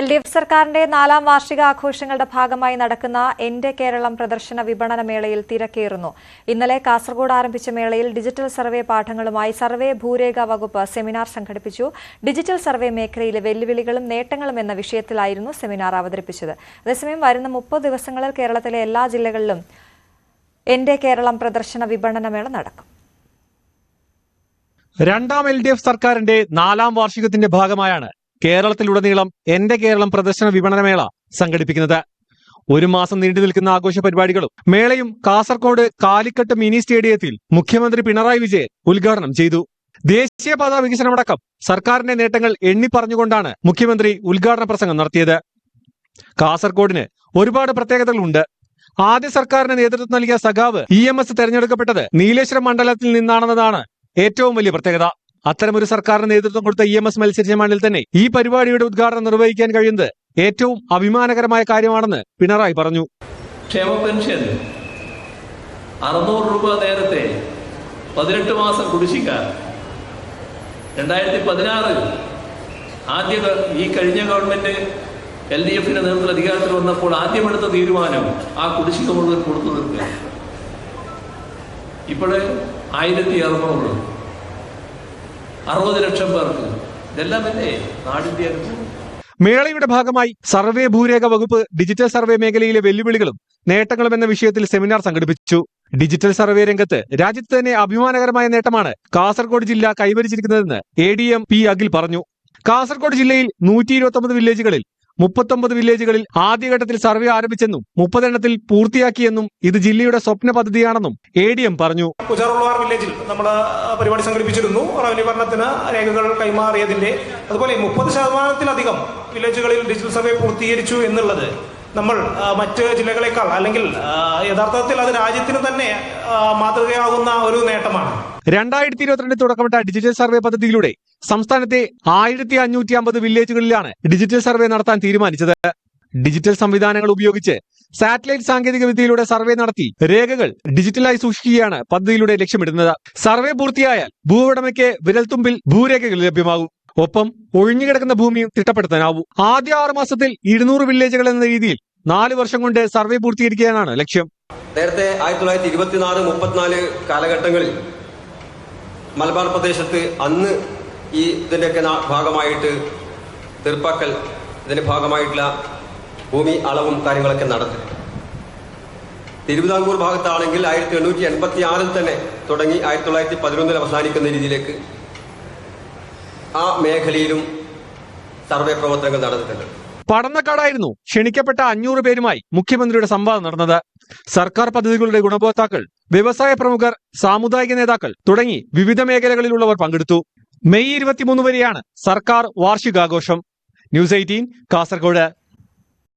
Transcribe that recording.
L D F സർക്കാരിന്റെ നാലാം വാർഷികാഘോഷങ്ങളുടെ ഭാഗമായി നടക്കുന്ന എന്റെ കേരളം പ്രദർശന വിപണന മേളയിൽ തിരക്കേറുന്നു. ഇന്നലെ കാസർഗോഡ് ആരംഭിച്ച മേളയിൽ ഡിജിറ്റൽ സർവേ പാഠങ്ങളുമായി സർവേ ഭൂരേഖ വകുപ്പ് സെമിനാർ സംഘടിപ്പിച്ചു. ഡിജിറ്റൽ സർവേ മേഖലയിലെ വെല്ലുവിളികളും നേട്ടങ്ങളും എന്ന വിഷയത്തിലായിരുന്നു സെമിനാർ അവതരിപ്പിച്ചത്. അതേസമയം വരുന്ന മുപ്പത് ദിവസങ്ങളിൽ കേരളത്തിലെ എല്ലാ ജില്ലകളിലും എന്റെ കേരളം പ്രദർശന വിപണന മേള നടക്കും. രണ്ടാം എൽ ഡി എഫ് സർക്കാരിന്റെ നാലാം വാർഷികത്തിന്റെ ഭാഗമായാണ് കേരളത്തിലുടനീളം എന്റെ കേരളം പ്രദർശന വിപണനമേള സംഘടിപ്പിക്കുന്നത്. ഒരു മാസം നീണ്ടു നിൽക്കുന്ന ആഘോഷ പരിപാടികളും മേളയും കാസർകോട് കാലിക്കട്ട് മിനി സ്റ്റേഡിയത്തിൽ മുഖ്യമന്ത്രി പിണറായി വിജയൻ ഉദ്ഘാടനം ചെയ്തു. ദേശീയപാത വികസനമടക്കം സർക്കാരിന്റെ നേട്ടങ്ങൾ എണ്ണി പറഞ്ഞുകൊണ്ടാണ് മുഖ്യമന്ത്രി ഉദ്ഘാടന പ്രസംഗം നടത്തിയത്. കാസർകോടിന് ഒരുപാട് പ്രത്യേകതകളുണ്ട്. ആദ്യ സർക്കാരിന് നേതൃത്വം നൽകിയ സഖാവ് ഇ എം എസ് തെരഞ്ഞെടുക്കപ്പെട്ടത് നീലേശ്വരം മണ്ഡലത്തിൽ നിന്നാണെന്നതാണ് ഏറ്റവും വലിയ പ്രത്യേകത. അത്തരമൊരു സർക്കാരിന് നേതൃത്വം കൊടുത്ത ഇ എം എസ് മത്സരിച്ച മണ്ണിൽ തന്നെ ഈ പരിപാടിയുടെ ഉദ്ഘാടനം നിർവഹിക്കാൻ കഴിയുന്നത് ഏറ്റവും അഭിമാനകരമായ കാര്യമാണെന്ന് പിണറായി പറഞ്ഞു. ക്ഷേമ പെൻഷൻ അറുന്നൂറ് രൂപ നേരത്തെ പതിനെട്ട് മാസം കുടിശ്ശിക രണ്ടായിരത്തി പതിനാറ് ആദ്യ ഈ കഴിഞ്ഞ ഗവൺമെന്റ് എൽ ഡി എഫിന്റെ നേതൃത്വത്തിൽ അധികാരത്തിൽ വന്നപ്പോൾ ആദ്യമെടുത്ത തീരുമാനം ആ കുടിശ്ശിക മുഴുവൻ കൊടുത്തു തീർക്കുക. ഇപ്പോഴേ ആയിരത്തി അറുന്നൂറ്. അറുപത് ലക്ഷം പേർക്ക്. ഇതെല്ലാം അല്ലേ നാടിന്റെ മേളയുടെ ഭാഗമായി സർവേ ഭൂരേഖ വകുപ്പ് ഡിജിറ്റൽ സർവേ മേഖലയിലെ വെല്ലുവിളികളും നേട്ടങ്ങളും എന്ന വിഷയത്തിൽ സെമിനാർ സംഘടിപ്പിച്ചു. ഡിജിറ്റൽ സർവേ രംഗത്ത് രാജ്യത്ത് തന്നെ അഭിമാനകരമായ നേട്ടമാണ് കാസർഗോഡ് ജില്ല കൈവരിച്ചിരിക്കുന്നതെന്ന് A D M P Akhil പറഞ്ഞു. കാസർഗോഡ് ജില്ലയിൽ നൂറ്റി ഇരുപത്തി വില്ലേജുകളിൽ മുപ്പത്തൊമ്പത് വില്ലേജുകളിൽ ആദ്യഘട്ടത്തിൽ സർവേ ആരംഭിച്ചെന്നും മുപ്പതെണ്ണത്തിൽ പൂർത്തിയാക്കിയെന്നും ഇത് ജില്ലയുടെ സ്വപ്ന പദ്ധതിയാണെന്നും എ ഡി എം പറഞ്ഞു. കുചാറുള്ളവാർ വില്ലേജിൽ നമ്മൾ പരിപാടി സംഘടിപ്പിച്ചിരുന്നു. റവന്യൂ ഭരണത്തിന് രേഖകൾ കൈമാറിയതിന്റെ അതുപോലെ മുപ്പത് ശതമാനത്തിലധികം വില്ലേജുകളിൽ ഡിജിറ്റൽ സർവേ പൂർത്തീകരിച്ചു എന്നുള്ളത് നമ്മൾ മറ്റ് ജില്ലകളെക്കാൾ അല്ലെങ്കിൽ യഥാർത്ഥത്തിൽ അത് രാജ്യത്തിന് തന്നെ മാതൃകയാകുന്ന ഒരു നേട്ടമാണ്. രണ്ടായിരത്തി ഇരുപത്തിരണ്ടിൽ തുടക്കമിട്ട ഡിജിറ്റൽ സർവേ പദ്ധതിയിലൂടെ സംസ്ഥാനത്തെ ആയിരത്തി അഞ്ഞൂറ്റി അമ്പത് വില്ലേജുകളിലാണ് ഡിജിറ്റൽ സർവേ നടത്താൻ തീരുമാനിച്ചത്. ഡിജിറ്റൽ സംവിധാനങ്ങൾ ഉപയോഗിച്ച് സാറ്റലൈറ്റ് സാങ്കേതിക വിദ്യയിലൂടെ സർവേ നടത്തി രേഖകൾ ഡിജിറ്റലായി സൂക്ഷിക്കുകയാണ് പദ്ധതിയിലൂടെ ലക്ഷ്യമിടുന്നത്. സർവേ പൂർത്തിയായാൽ ഭൂവുടമയ്ക്ക് വിരൽത്തുമ്പിൽ ഭൂരേഖകൾ ലഭ്യമാകും. ഒപ്പം ഒഴിഞ്ഞുകിടക്കുന്ന ഭൂമിയും തിട്ടപ്പെടുത്താനാവും. ആദ്യ ആറ് മാസത്തിൽ ഇരുന്നൂറ് വില്ലേജുകൾ എന്ന രീതിയിൽ നാല് വർഷം കൊണ്ട് സർവേ പൂർത്തീകരിക്കാനാണ് ലക്ഷ്യം. നേരത്തെ ആയിരത്തി തൊള്ളായിരത്തി ഇരുപത്തിനാല് മുപ്പത്തിനാല് കാലഘട്ടങ്ങളിൽ മലബാർ പ്രദേശത്ത് അന്ന് ഈ ഇതിന്റെയൊക്കെ ഭാഗമായിട്ട് തീർപ്പാക്കൽ ഇതിന്റെ ഭാഗമായിട്ടുള്ള ഭൂമി അളവും കാര്യങ്ങളൊക്കെ നടത്തി തിരുവിതാംകൂർ ഭാഗത്താണെങ്കിൽ ആയിരത്തി എണ്ണൂറ്റി എൺപത്തി ആറിൽ തന്നെ തുടങ്ങി ആയിരത്തി തൊള്ളായിരത്തി പതിനൊന്നിൽ അവസാനിക്കുന്ന രീതിയിലേക്ക് ആ മേഖലയിലും സർവേ പ്രവർത്തനങ്ങൾ നടന്നിട്ടുണ്ട്. പടന്നക്കാടായിരുന്നു ക്ഷണിക്കപ്പെട്ട അഞ്ഞൂറ് പേരുമായി മുഖ്യമന്ത്രിയുടെ സംവാദം നടന്നത്. സർക്കാർ പദ്ധതികളുടെ ഗുണഭോക്താക്കൾ വ്യവസായ പ്രമുഖർ സാമുദായിക നേതാക്കൾ തുടങ്ങി വിവിധ മേഖലകളിലുള്ളവർ പങ്കെടുത്തു. മെയ് ഇരുപത്തിമൂന്ന് വരെയാണ് സർക്കാർ വാർഷികാഘോഷം. News eighteen Kasaragod.